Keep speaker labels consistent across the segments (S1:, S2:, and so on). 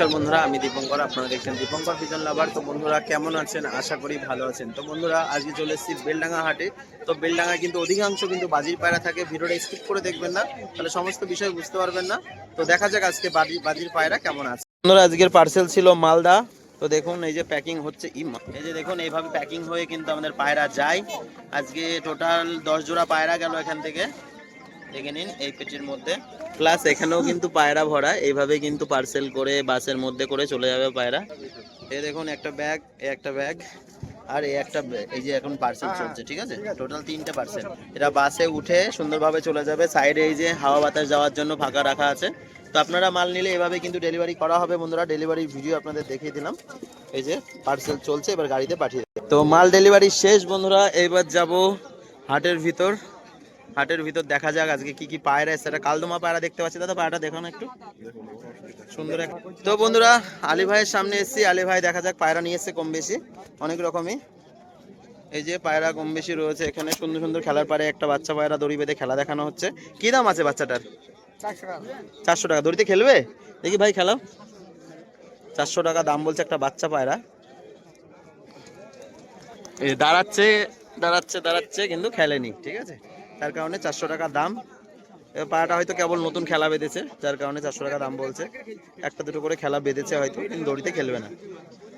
S1: নমস্কার বন্ধুরা, আমি দীপঙ্কর, আপনারা দেখছেন দীপঙ্কর পিজন লাভার তো বন্ধুরা, কেমন আছেন? আশা করি ভালো আছেন। তো বন্ধুরা, আজকে চলে এসেছি বেলডাঙ্গা হাটে। তো বেলডাঙ্গায় কিন্তু অধিকাংশ কিন্তু বাজির পায়রা থাকে, ভিডিওটা স্কিপ করে দেখবেন না। তাহলে সমস্ত বিষয় বুঝতে পারবেন না। তো দেখা যাক আজকে বাজি, বাজির পায়রা কেমন আছে। বন্ধুরা, আজকের পার্সেল ছিল মালদা। তো দেখুন, এই যে প্যাকিং হচ্ছে এই যে দেখুন, এইভাবে প্যাকিং হয়ে কিন্তু আমাদের পায়রা যায়। আজকে টোটাল দশ জোড়া পায়রা গেল এখান থেকে। দেখে নিন এই পেটির মধ্যে। প্লাস এখানেও কিন্তু পায়রা ভরা এইভাবে কিন্তু পার্সেল করে বাসের মধ্যে করে চলে যাবে পায়রা। এই দেখুন একটা ব্যাগ এই একটা ব্যাগ আর এই একটা এই যে এখন পার্সেল চলছে ঠিক আছে? টোটাল তিনটে পার্সেল এটা বাসে উঠে সুন্দরভাবে চলে যাবে। সাইডে এই যে হাওয়া বাতাস যাওয়ার জন্য ফাঁকা রাখা আছে। তো আপনারা মাল নিলে এভাবে কিন্তু ডেলিভারি করা হবে বন্ধুরা। ডেলিভারি ভিডিও আপনাদের দেখিয়ে দিলাম। এই যে পার্সেল চলছে এবার গাড়িতে পাঠিয়ে দেবে। তো মাল ডেলিভারি শেষ বন্ধুরা এবার যাব হাটের ভিতর। হাটের ভিতর দেখা যাক আজকে কি কি পায়রা একটা কালদমা পায়রা দেখতে পাচ্ছি। দাদা, পায়রাটা দেখো না একটু। সুন্দর তো বন্ধুরা, আলী ভাইয়ের সামনে এসেছি। আলী ভাই দেখা যাক পায়রা নিয়ে এসছে কম বেশি। অনেক রকমই। এই যে পায়রা কম বেশি রয়েছে। এখানে সুন্দর সুন্দর খেলার পারে একটা বাচ্চা পায়রা দড়ি বেঁধে খেলা দেখানো হচ্ছে। কি দাম আছে বাচ্চাটার? চারশো টাকা। দড়িতে খেলবে? দেখি ভাই, খেলাও। চারশো টাকা দাম বলছে একটা বাচ্চা পায়রা। এই দাঁড়াচ্ছে দাঁড়াচ্ছে দাঁড়াচ্ছে, কিন্তু খেলেনি। ঠিক আছে? তার কারণে চারশো টাকা দাম। পায়রাটা হয়তো কেবল নতুন খেলা বেঁধেছে, যার কারণে চারশো টাকা দাম বলছে। একটা দুটো করে খেলা বেঁধেছে হয়তো, কিন্তু দড়িতে খেলবে না।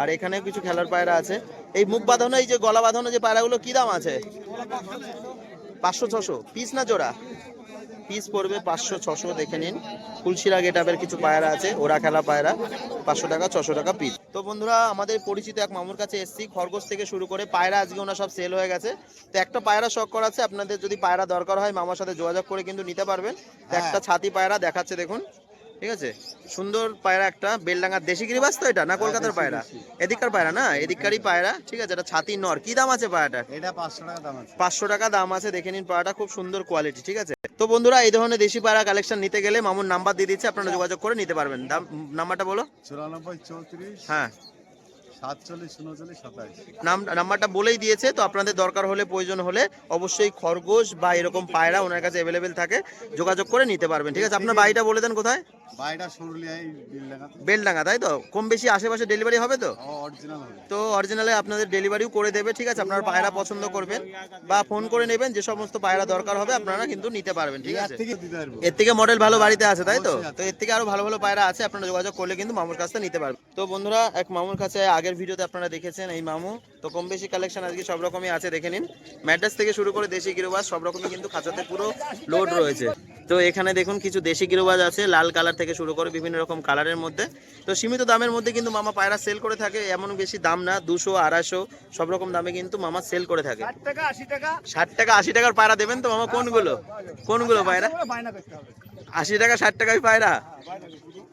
S1: আর এখানে কিছু খেলার পায়রা আছে। এই মুখ বাঁধানো, এই যে গলা বাঁধানো যে পায়রাগুলো, কি দাম আছে? পাঁচশো ছশো। পিস না জোড়া? পিস পড়বে পাঁচশো ছশো, দেখে নিন। ফুলশিরা গেটাপের কিছু পায়রা আছে, ওরা খেলা পায়রা। পাঁচশো টাকা, ছশো টাকা পিস। তো বন্ধুরা আমাদের পরিচিত এক মামুর কাছে এসছি খরগোশ থেকে শুরু করে পায়রা আজকে ওনার সব সেল হয়ে গেছে। তো একটা পায়রা শখ করা আছে আপনাদের যদি পায়রা দরকার হয় মামার সাথে যোগাযোগ করে কিন্তু নিতে পারবেন। একটা ছাতি পায়রা দেখাচ্ছে দেখুন। ঠিক আছে? সুন্দর পায়রা একটা বেলডাঙ্গার দেশি গিরিবাস তো এটা না কলকাতার পায়রা? এদিককার পায়রা না? এদিককারই পায়রা ঠিক আছে? এটা ছাতি নর। কি দাম আছে পায়রাটা
S2: এটা পাঁচশো টাকা দাম আছে।
S1: পাঁচশো টাকা দাম আছে দেখে নিন পায়রাটা খুব সুন্দর কোয়ালিটি ঠিক আছে? তো বন্ধুরা এই ধরনের দেশি পায়রা কালেকশন নিতে গেলে মামুন নাম্বার দিয়ে দিচ্ছে আপনারা যোগাযোগ করে নিতে পারবেন। দাম নাম্বারটা বলো।
S2: চুরানব্বই চৌত্রিশ
S1: হ্যাঁ।
S2: সাতচল্লিশ উনচল্লিশ সাতাইশ।
S1: নাম নাম্বারটা বলেই দিয়েছে তো আপনাদের দরকার হলে প্রয়োজন হলে অবশ্যই খরগোশ বা এরকম পায়রা ওনার কাছে অ্যাভেলেবেল থাকে যোগাযোগ করে নিতে পারবেন। ঠিক আছে আপনার বাড়িটা বলে দেন কোথায়?
S2: সরুলিয়ায়
S1: বেলডাঙ্গা তাই তো? কম বেশি আশেপাশে ডেলিভারি হবে তো? তো অরিজিনালে আপনাদের ডেলিভারিও করে দেবে ঠিক আছে? আপনারা পায়রা পছন্দ করবেন বা ফোন করে নেবেন যে সমস্ত পায়রা দরকার হবে আপনারা কিন্তু নিতে পারবেন ঠিক আছে? এর থেকে মডেল ভালো বাড়িতে আছে তাই তো? তো এর থেকে আরও ভালো ভালো পায়রা আছে আপনারা যোগাযোগ করলে কিন্তু মামুর কাছ থেকে নিতে পারবেন। তো বন্ধুরা এক মামুর কাছে আগের ভিডিওতে আপনারা দেখেছেন এই মামু। তো কম বেশি কালেকশন আজকে সব রকমই আছে দেখে নিন। ম্যাড্রাস থেকে শুরু করে দেশি গিরোবাজ সব রকমই কিন্তু খাঁচাতে পুরো লোড রয়েছে। তো এখানে দেখুন কিছু দেশি গিরোবাজ আছে লাল কালার থেকে শুরু করে বিভিন্ন রকম কালারের মধ্যে। তো সীমিত দামের মধ্যে কিন্তু মামা পায়রা সেল করে থাকে এমন বেশি দাম না দুশো আড়াইশো সব রকম দামে কিন্তু মামা সেল করে থাকে। ষাট টাকা আশি টাকার পায়রা দেবেন তো মামা কোনগুলো? কোনগুলো পায়রা? আশি টাকা ষাট টাকায় পায়রা?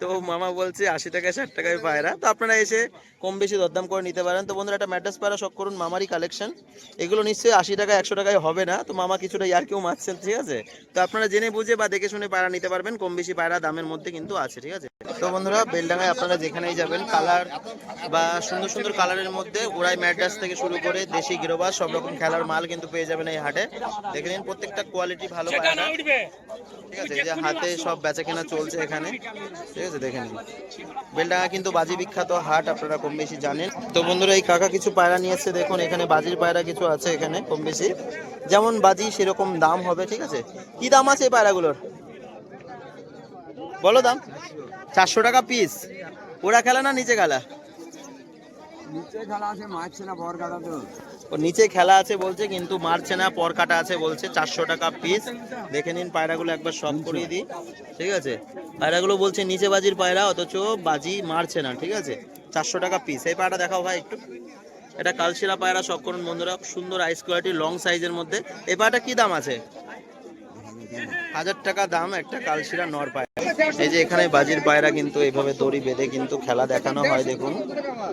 S1: তো মামা বলছে আশি টাকা, ষাট টাকায় পায়রা। তো আপনারা এসে কম বেশি দরদাম করে নিতে পারেন। তো বন্ধুরা, একটা ম্যাট্রেস পায়রা শখ করুন, মামারই কালেকশন এগুলো নিশ্চয়ই আশি টাকা, একশো টাকায় হবে না। তো মামা কিছুটা ইয়ার কেউ মারছেন, ঠিক আছে? তো আপনারা জেনে বুঝে বা দেখে শুনে পায়রা নিতে পারবেন। কম বেশি পায়রা দামের মধ্যে কিন্তু আছে, ঠিক আছে? তো বন্ধুরা, বেলডাঙ্গায় আপনারা যেখানেই যাবেন কালার বা সুন্দর সুন্দর কালারের মধ্যে ওরাই ম্যাট্রাস থেকে শুরু করে দেশি গিরোবাস, সব রকম খেলার মাল কিন্তু পেয়ে যাবেন এই হাটে। দেখে নিন, প্রত্যেকটা কোয়ালিটি ভালো পায়রা। ঠিক আছে যে হাতে সব বেচা কেনা চলছে এখানে। ঠিক আছে, দেখে নিন বেলডাঙ্গা কিন্তু বাজি বিখ্যাত, হাট আপনারা কম বেশি জানেন। তো বন্ধুরা, এই কাকা কিছু পায়রা নিয়ে এসছে, দেখুন, এখানে বাজির পায়রা কিছু আছে এখানে, কম বেশি। যেমন বাজি, সেরকম দাম হবে, ঠিক আছে? কি দাম আছে এই পায়রাগুলোর? বলো দাম। চারশো টাকা পিস ওরা খেলা না, নিচে খেলা?
S3: নিচে খেলা আছে মারছে না বর কাটা তো
S1: ও নিচে খেলা আছে বলছে কিন্তু মারছে না পর কাটা আছে বলছে। চারশো টাকা পিস দেখে নিন পায়রাগুলো একবার শখ করিয়ে দিই। ঠিক আছে? পায়রাগুলো বলছে নিচে বাজির পায়রা অথচ বাজি মারছে না। ঠিক আছে? চারশো টাকা পিস এই পায়রা দেখাও ভাই একটু। এটা কালশিরা পায়রা শখ করুন বন্ধুরা। সুন্দর আইস কোয়ালিটি লং সাইজের মধ্যে। এই পায়রাটা কি দাম আছে? হাজার টাকা দাম একটা কালশিরা নর পায়রা এই যে এখানে বাজির পায়রা কিন্তু এইভাবে দড়ি বেঁধে কিন্তু খেলা দেখানো হয়, দেখুন।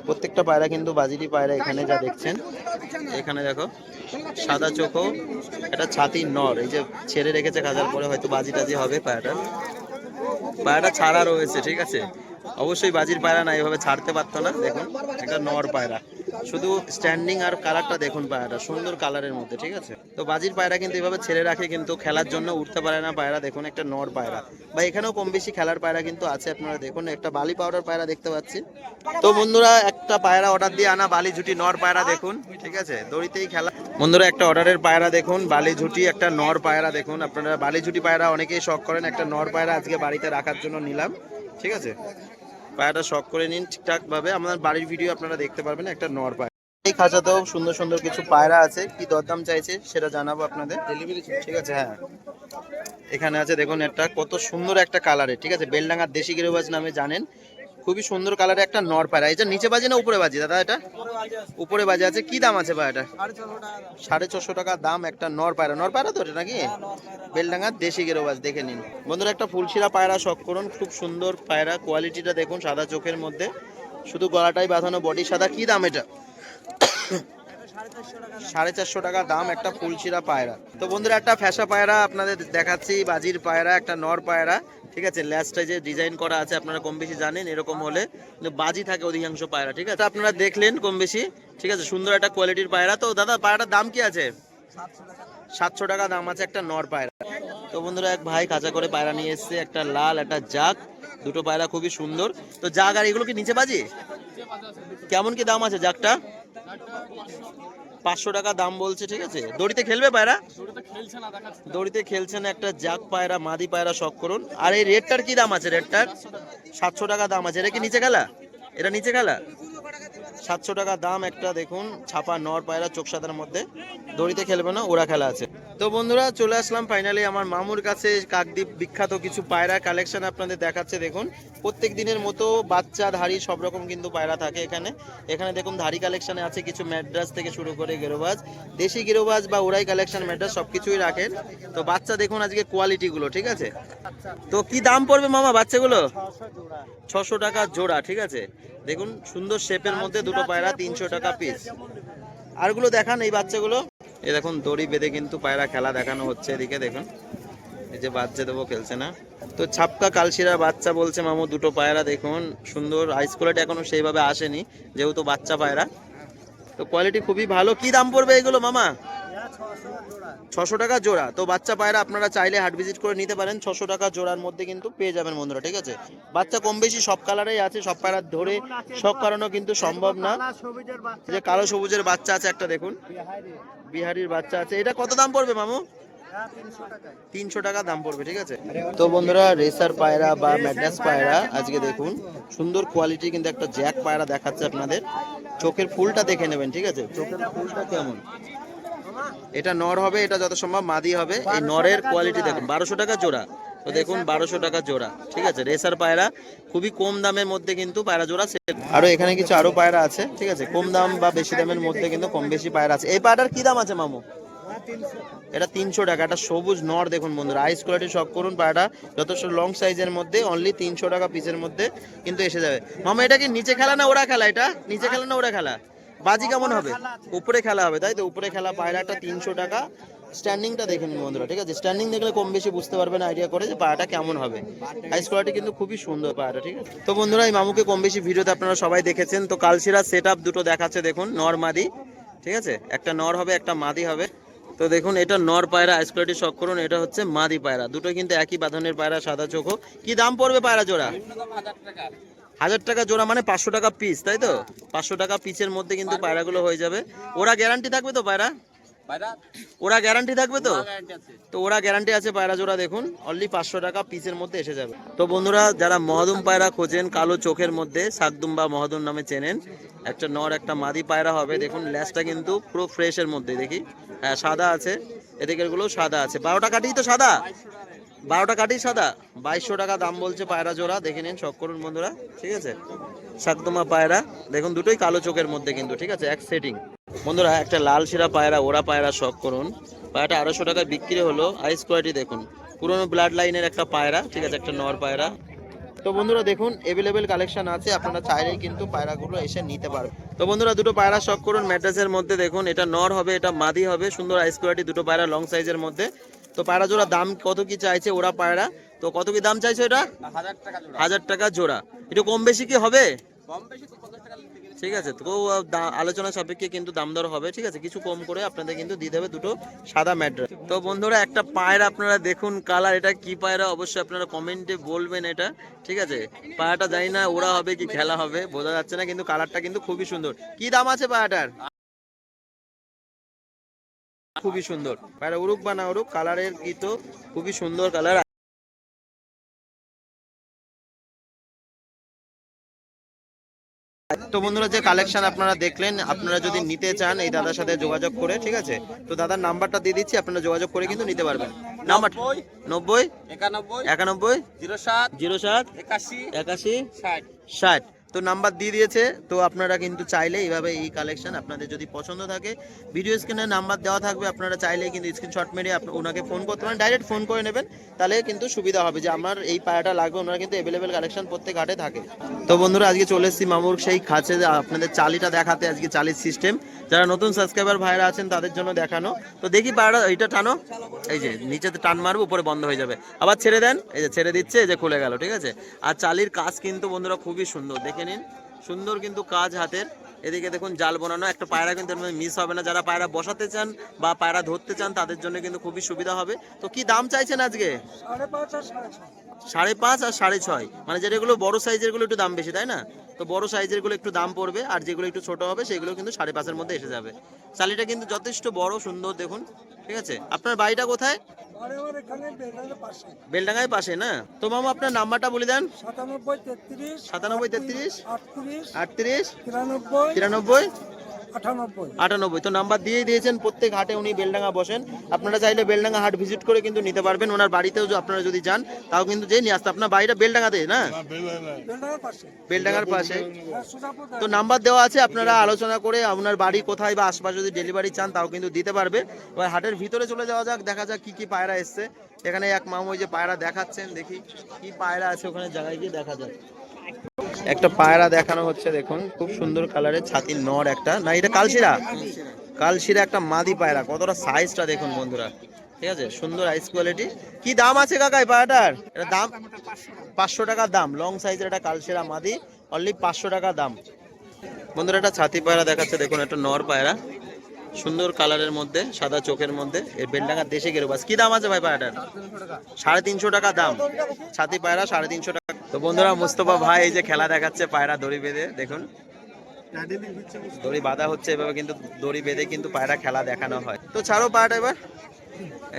S1: প্রত্যেকটা পায়রা কিন্তু বাজিরই পায়রা এখানে যা দেখছেন। এখানে দেখো, সাদা চোখো এটা ছাতি নর। এই যে ছেড়ে রেখেছে খাজার পরে হয়তো বাজি টাজি হবে পায়রাটা। পায়রাটা ছাড়া রয়েছে, ঠিক আছে? অবশ্যই বাজির পায়রা না, এভাবে ছাড়তে পারতো না, দেখুন, একটা নর পায়রা। শুধু স্ট্যান্ডিং আর কালারটা দেখুন পায়রাটা, সুন্দর কালারের মধ্যে, ঠিক আছে? তো বাজির পায়রা কিন্তু এভাবে ছেড়ে রাখে কিন্তু খেলার জন্য উঠতে পারে না পায়রা, দেখুন একটা নর পায়রা। বা এখানেও কম বেশি খেলার পায়রা কিন্তু আছে, আপনারা দেখুন, একটা বালি পাউডার পায়রা দেখতে পাচ্ছি। তো বন্ধুরা, একটা পায়রা অর্ডার দিয়ে আনা, বালি ঝুটি নর পায়রা দেখুন, ঠিক আছে? দড়িতেই খেলা। বন্ধুরা, একটা অর্ডারের পায়রা দেখুন, বালি ঝুটি, একটা নর পায়রা দেখুন। আপনারা বালি ঝুটি পায়রা অনেকেই শখ করেন, একটা নর পায়রা আজকে বাড়িতে রাখার জন্য নিলাম, ঠিক আছে? পায়রাটা শখ করে নিন ঠিকঠাক ভাবে আপনার বাড়ির ভিডিও আপনারা দেখতে পারবেন একটা নর পায়রা এই খাঁচাতেও সুন্দর সুন্দর কিছু পায়রা আছে। কি দরদাম চাইছে সেটা জানাব আপনাদের। ডেলিভারি ঠিক আছে হ্যাঁ। এখানে আছে দেখুন একটা কত সুন্দর একটা কালারে ঠিক আছে? বেলডাঙ্গার দেশি গিরোবাজ নামে জানেন। খুবই সুন্দর কালারে একটা নর পায়রা। এটা নিচে বাজে না উপরে বাজে? দাদা, এটা? উপরে বাজে আছে। কি দাম আছে পায়রাটা? সাড়ে ছশো টাকা দাম একটা নর পায়রা। নর পায়রা তো এটা নাকি? বেলডাঙ্গার দেশি গেরোবাজ দেখে নিন। বন্ধুরা, একটা ফুলশিরা পায়রা শখ করুন। খুব সুন্দর পায়রা। কোয়ালিটিটা দেখুন সাদা চোখের মধ্যে। শুধু গলাটাই বাঁধানো, বডি সাদা। কি দাম এটা? সাড়ে চারশো টাকা দাম একটা ফুলশিরা পায়রা। তো বন্ধুরা, একটা ফ্যাসা পায়রা আপনাদের দেখাচ্ছি। বাজির পায়রা, একটা নর পায়রা। ঠিক আছে ল্যাসটা যে ডিজাইন করা আছে আপনারা কম বেশি জানেন, এরকম হলে বাজি থাকে অধিকাংশ পায়রা, ঠিক আছে? আপনারা দেখলেন কম বেশি, ঠিক আছে? সুন্দর একটা কোয়ালিটির পায়রা। তো দাদা, পায়রাটার দাম কি আছে? সাতশো টাকা দাম আছে একটা নর পায়রা। তো বন্ধুরা, এক ভাই কাঁচা করে পায়রা নিয়ে এসছে, একটা লাল, একটা জাগ। দুটো পায়রা খুবই সুন্দর। তো জাগ আর এগুলো কি নিচে বাজি? কেমন কি দাম আছে জাগটা? পাঁচশো টাকা দাম বলছে ঠিক আছে? দড়িতে খেলবে পায়রা? দড়িতে খেলছে না একটা জাগ পায়রা মাদি পায়রা শখ করুন। আর এই রেটটার কি দাম আছে? রেটটার সাতশো টাকা দাম আছে। এটা কি নিচে খেলা? এটা নিচে খেলা? সাতশো টাকা দাম একটা দেখুন ছাপা নর পায়রা চোখ সাদার মধ্যে। দড়িতে খেলবে না ওরা খেলা আছে। তো বন্ধুরা, চলে আসলাম ফাইনালি আমার মামুর কাছে। কাকদ্বীপ বিখ্যাত কিছু পায়রা কালেকশন আপনাদের দেখাচ্ছে, দেখুন। প্রত্যেক দিনের মতো বাচ্চা, ধাড়ি, সব রকম কিন্তু পায়রা থাকে এখানে। এখানে দেখুন, ধাড়ি কালেকশনে আছে কিছু ম্যাড্রাস থেকে শুরু করে গেরোবাজ। দেশি গেরোবাজ বা ওরাই কালেকশন ম্যাড্রাস সব কিছুই রাখেন। তো বাচ্চা দেখুন আজকে কোয়ালিটিগুলো ঠিক আছে? তো কি দাম পড়বে মামা বাচ্চাগুলো? ছশো টাকা জোড়া, ঠিক আছে? দেখুন, সুন্দর শেপের মধ্যে দুটো পায়রা, তিনশো টাকা পিস আরগুলো দেখান এই বাচ্চাগুলো। এই দেখুন, দড়ি বেঁধে কিন্তু পায়রা খেলা দেখানো হচ্ছে এদিকে, দেখুন। এই যে বাচ্চা দেবো খেলছে না। তো ছাপকা কালশিরা বাচ্চা বলছে মামু, দুটো পায়রা দেখুন, সুন্দর। আইস কোয়ালিটি এখনও সেইভাবে আসেনি, যেহেতু বাচ্চা পায়রা। তো কোয়ালিটি খুবই ভালো। কি দাম পড়বে এগুলো, মামা? ছশো টাকা জোড়া। তো বাচ্চা পায়রা আপনারা চাইলে হাট ভিজিট করে নিতে পারেন। ছশো টাকা জোড়ার মধ্যে কিন্তু পেয়ে যাবেন বন্ধুরা, ঠিক আছে? বাচ্চা কম বেশি সব কালারেই আছে, সব পায়রা ধরে সব কারণেও কিন্তু সম্ভব না। যে কালো সবুজের বাচ্চা আছে একটা দেখুন। বিহারির বাচ্চা আছে। এটা কত দাম পড়বে মামু? তিনশো টাকা দাম পড়বে, ঠিক আছে? তো বন্ধুরা, রেসার পায়রা বা ম্যাড্রাস পায়রা আজকে দেখুন, সুন্দর কোয়ালিটি কিন্তু একটা জ্যাক পায়রা দেখাচ্ছে আপনাদের। চোখের ফুলটা দেখে নেবেন, ঠিক আছে? চোখের ফুলটা কেমন? এটা নর হবে এটা যত সম্ভব মাদি হবে। এই নরের কোয়ালিটি দেখুন বারোশো টাকা জোড়া। তো দেখুন বারোশো টাকা জোড়া ঠিক আছে? রেসার পায়রা খুবই কম দামের মধ্যে কিন্তু পায়রা জোড়া সেল আরও এখানে কিছু আরও পায়রা আছে ঠিক আছে? কম দাম বা বেশি দামের মধ্যে কিন্তু কম বেশি পায়রা আছে। এই পায়রার কি দাম আছে মামু? এটা তিনশো টাকা এটা সবুজ নর দেখুন বন্ধুরা। আইস কোয়ালিটি শখ করুন পায়রাটা যথেষ্ট লং সাইজের মধ্যে অনলি তিনশো টাকা পিসের মধ্যে কিন্তু এসে যাবে। মামা এটা কি নিচে খেলা না ওরা খেলা? এটা নিচে খেলা না ওরা খেলা? বাজি কেমন হবে? উপরে খেলা হবে, তাই তো? উপরে খেলা পায়রাটা তিনশো টাকা। স্ট্যান্ডিংটা দেখে নিন বন্ধুরা, ঠিক আছে? স্ট্যান্ডিং দেখলে কম বেশি বুঝতে পারবেন আইডিয়া করে যে পায়রাটা কেমন হবে। আইস কোয়ালিটি কিন্তু খুবই সুন্দর পায়রাটা ঠিক আছে? তো বন্ধুরা, এই মামুকে কম বেশি ভিডিওতে আপনারা সবাই দেখেছেন। তো কালশিরা সেট আপ দুটো দেখাচ্ছে, দেখুন, নর মাদি, ঠিক আছে? একটা নর হবে, একটা মাদি হবে। তো দেখুন, এটা নর পায়রা আইস কোয়ালিটি শখ করুন, এটা হচ্ছে মাদি পায়রা। দুটো কিন্তু একই বাঁধনের পায়রা, সাদা চোখো কি দাম পড়বে পায়রা জোড়া? হাজার টাকা জোড়া মানে পাঁচশো টাকা পিস তাই তো? পাঁচশো টাকা পিসের মধ্যে কিন্তু পায়রাগুলো হয়ে যাবে। ওরা গ্যারান্টি থাকবে তো পায়রা? ওরা গ্যারান্টি থাকবে তো? তো ওরা গ্যারান্টি আছে পায়রা জোড়া দেখুন। অনলি পাঁচশো টাকা পিসের মধ্যে এসে যাবে। তো বন্ধুরা যারা মহাদুম পায়রা খোঁজেন কালো চোখের মধ্যে শাকদুম বা মহাদুম নামে চেনেন একটা নর একটা মাদি পায়রা হবে দেখুন ল্যাসটা কিন্তু পুরো ফ্রেশের মধ্যে দেখি। হ্যাঁ সাদা আছে। এদিকেরগুলো সাদা আছে। বারোটা কাটি তো সাদা? বারোটা কাটি সাদা, বাইশশো টাকা দাম বলছে পায়রা জোড়া, দেখে নিন শখ করুন বন্ধুরা, ঠিক আছে? শাকদুমা পায়রা, দেখুন দুটোই কালো চোখের মধ্যে কিন্তু, ঠিক আছে? এক সেটিং বন্ধুরা, একটা লাল শিরা পায়রা, ওরা পায়রা শখ করুন। পায়রাটা আড়াইশো টাকায় বিক্রি হলো আইস কোয়ালিটি দেখুন। পুরোনো ব্লাড লাইনের একটা পায়রা, ঠিক আছে? একটা নর পায়রা। তো বন্ধুরা, দেখুন এভেলেবেল কালেকশন আছে, আপনারা চাইলেই কিন্তু পায়রাগুলো এসে নিতে পারবেন। তো বন্ধুরা, দুটো পায়রা শখ করুন ম্যাড্রাসের মধ্যে দেখুন, এটা নর হবে, এটা মাদি হবে, সুন্দর আইস কোয়ালিটি দুটো পায়রা লং সাইজের মধ্যে। তো পায়রা জোড়া দাম কত কি চাইছে ওরা পায়রা? তো কত কি দাম চাইছে এটা হাজার টাকা জোড়া। একটু কম বেশি কি হবে? ঠিক আছে তো আলোচনা সাপেক্ষে কিন্তু দাম দর হবে ঠিক আছে? কিছু কম করে আপনাদের কিন্তু দিয়ে দেবে দুটো সাদা ম্যাড্রাস তো বন্ধুরা একটা পায়রা আপনারা দেখুন কালার এটা কি পায়রা অবশ্যই আপনারা কমেন্টে বলবেন এটা ঠিক আছে? পায়রাটা জানি না ওরা হবে কি খেলা হবে বোঝা যাচ্ছে না কিন্তু কালারটা কিন্তু খুবই সুন্দর। কি দাম আছে পায়রাটার? খুবই সুন্দর। পায়রা উরুক বা না উড়ুক কালারের কি তো খুবই সুন্দর কালার। তো বন্ধুরা যে কালেকশন আপনারা দেখলেন আপনারা যদি নিতে চান এই দাদার সাথে যোগাযোগ করে ঠিক আছে? তো দাদার নাম্বারটা দিয়ে দিচ্ছি আপনারা যোগাযোগ করে কিন্তু নিতে পারবেন। নাম্বার নব্বই
S3: একানব্বই
S1: একানব্বই
S3: জিরো সাত
S1: জিরো সাত
S3: একাশি
S1: একাশি
S3: ষাট।
S1: ষাট। তো নাম্বার দিয়ে দিয়েছে, তো আপনারা কিন্তু চাইলে এইভাবে এই কালেকশন আপনাদের যদি পছন্দ থাকে ভিডিও স্ক্রিনে নাম্বার দেওয়া থাকবে, আপনারা চাইলে কিন্তু স্ক্রিনশট মেরে ওনাকে ফোন করতে পারেন ডাইরেক্ট ফোন করে নেবেন, তাহলে কিন্তু সুবিধা হবে যে আমার এই পায়াটা লাগবে, ওনারা কিন্তু অ্যাভেলেবেল কালেকশন প্রত্যেক হাটে থাকে। তো বন্ধুরা, আজকে চলে এসেছি মামুর সেই খাঁচে আপনাদের চালিটা দেখাতে, আজকে চালির সিস্টেম যারা নতুন সাবস্ক্রাইবার ভাইরা আছেন, তাদের জন্য দেখানো। তো দেখি পায়রা এইটা টানো। এই যে, নিচেতে টান মারবো, উপরে বন্ধ হয়ে যাবে। আবার ছেড়ে দেন, এই যে ছেড়ে দিচ্ছে, এই যে খুলে গেল, ঠিক আছে? আর চালির কাজ কিন্তু বন্ধুরা খুবই সুন্দর, দেখে নিন। সুন্দর কিন্তু কাজ হাতের। এদিকে দেখুন জাল বানানো। একটা পায়রা কিন্তু মিস হবে না। যারা পায়রা বসাতে চান বা পায়রা ধরতে চান তাদের জন্য কিন্তু খুবই সুবিধা হবে। তো কি দাম চাইছেন আজকে? সাড়ে পাঁচ আর সাড়ে ছয়। মানে যেগুলো বড় সাইজেরগুলো একটু দাম বেশি তাই না? তো বড় সাইজেরগুলো একটু দাম পড়বে আর যেগুলো একটু ছোট হবে সেগুলো কিন্তু সাড়ে পাঁচের মধ্যে এসে যাবে। চালিটা কিন্তু যথেষ্ট বড় সুন্দর দেখুন। ঠিক আছে? আপনার বাড়িটা কোথায়? বেলডাঙ্গায় পাশে না? তো মামা আপনার নাম্বারটা বলে দেন।
S4: সাতানব্বই তেত্রিশ
S1: সাতানব্বই তেত্রিশ
S4: আটত্রিশ
S1: আটত্রিশ
S4: তিরানব্বই
S1: তিরানব্বই
S4: আটানব্বই।
S1: তো নাম্বার দিয়েই দিয়েছেন প্রত্যেক হাটে উনি বেলডাঙ্গা বসেন। আপনারা চাইলে বেলডাঙ্গা হাট ভিজিট করে কিন্তু নিতে পারবেন। ওনার বাড়িতেও আপনারা যদি যান তাও কিন্তু যে নিয়ে আসতে আপনার বাড়িটা বেলডাঙ্গাতে না?
S4: বেলডাঙ্গার পাশে।
S1: তো নাম্বার দেওয়া আছে আপনারা আলোচনা করে আপনার বাড়ি কোথায় বা আশপাশে যদি ডেলিভারি চান তাও কিন্তু দিতে পারবে। এবার হাটের ভিতরে চলে যাওয়া যাক দেখা যাক কি কি পায়রা এসছে। এখানে এক মামু ওই যে পায়রা দেখাচ্ছেন দেখি কি পায়রা আছে ওখানে জায়গায় গিয়ে দেখা যাক। একটা পায়রা দেখানো হচ্ছে, দেখুন। খুব সুন্দর কালারের ছাতির নর একটা। না, এটা কালশিরা? কালশিরা একটা মাদি পায়রা। কতটা সাইজটা দেখুন বন্ধুরা। ঠিক আছে? সুন্দর আইস কোয়ালিটি কি দাম আছে কাকা এই পায়রাটার? এটা দাম? পাঁচশো টাকা দাম। লং সাইজের একটা কালশিরা মাদি। অনলি পাঁচশো টাকা দাম। বন্ধুরা, একটা ছাতি পায়রা দেখাচ্ছে। দেখুন, একটা নর পায়রা। সুন্দর কালারের মধ্যে, সাদা চোখের মধ্যে, এই বেলডাঙ্গার দেশে গেরো বাস। কি দাম আছে ভাই পায়রাটার সাড়ে তিনশো টাকা দাম। ছাতি পায়রা সাড়ে তিনশো টাকা। তো বন্ধুরা, মুস্তফা ভাই এই যে খেলা দেখাচ্ছে পায়রা দড়ি বেঁধে, দেখুন। দড়ি বাঁধা হচ্ছে এভাবে, কিন্তু দড়ি বেঁধে কিন্তু পায়রা খেলা দেখানো হয়। তো ছাড়ো পায়রাটা এবার।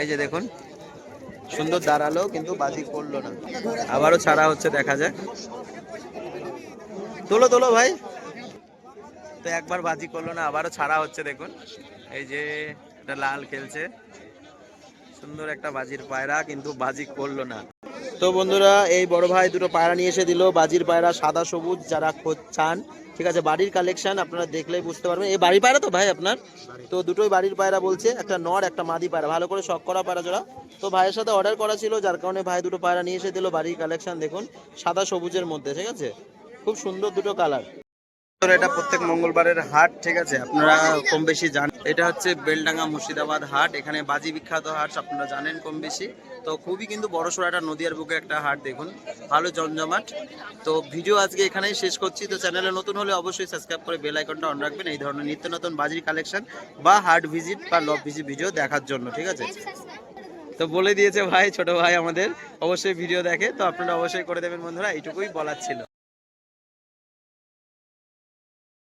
S1: এই যে দেখুন, সুন্দর দাঁড়াল, কিন্তু বাজি করল না। আবারও ছাড়া হচ্ছে, দেখা যাক। তোলো তোলো ভাই। তো একবার বাজি করল না, আবারও ছাড়া হচ্ছে দেখুন। এই যে এটা লাল খেলছে। সুন্দর একটা বাজির পায়রা, কিন্তু বাজি করল না। তো বন্ধুরা, এই বড় ভাই দুটো পায়রা নিয়ে এসে দিল। বাজির পায়রা সাদা সবুজ, যারা খোঁজ- চান, ঠিক আছে, বাড়ির কালেকশন আপনারা দেখলেই বুঝতে পারবেন। এই বাড়ির পায়রা তো ভাই আপনার? তো দুটোই বাড়ির পায়রা বলছে, একটা নর, একটা মাদি পায়রা। ভালো করে শখ করা পায়রা জোড়া। তো ভাইয়ের সাথে অর্ডার করা ছিল, যার কারণে ভাই দুটো পায়রা নিয়ে এসে দিল বাড়ির কালেকশন দেখুন, সাদা সবুজের মধ্যে, ঠিক আছে? খুব সুন্দর দুটো কালার এটা প্রত্যেক মঙ্গলবারের হাট, ঠিক আছে? আপনারা কম বেশি জানেন এটা হচ্ছে বেলডাঙ্গা মুর্শিদাবাদ হাট, এখানে বাজি বিখ্যাত হাট, আপনারা জানেন কম বেশি তো খুবই কিন্তু বড় সড়ো একটা নদীয়ার বুকে একটা হাট, দেখুন। ভালো জমজমাট। তো ভিডিও আজকে এখানেই শেষ করছি। তো চ্যানেলে নতুন হলে অবশ্যই সাবস্ক্রাইব করে বেল আইকনটা অন রাখবেন, এই ধরনের নিত্য নতুন বাজির কালেকশন বা হাট ভিজিট বা লভ ভিজিট ভিডিও দেখার জন্য, ঠিক আছে? তো বলে দিয়েছে ভাই, ছোট ভাই আমাদের। অবশ্যই ভিডিও দেখে, তো আপনারা অবশ্যই করে দেবেন বন্ধুরা, এইটুকুই বলার ছিল।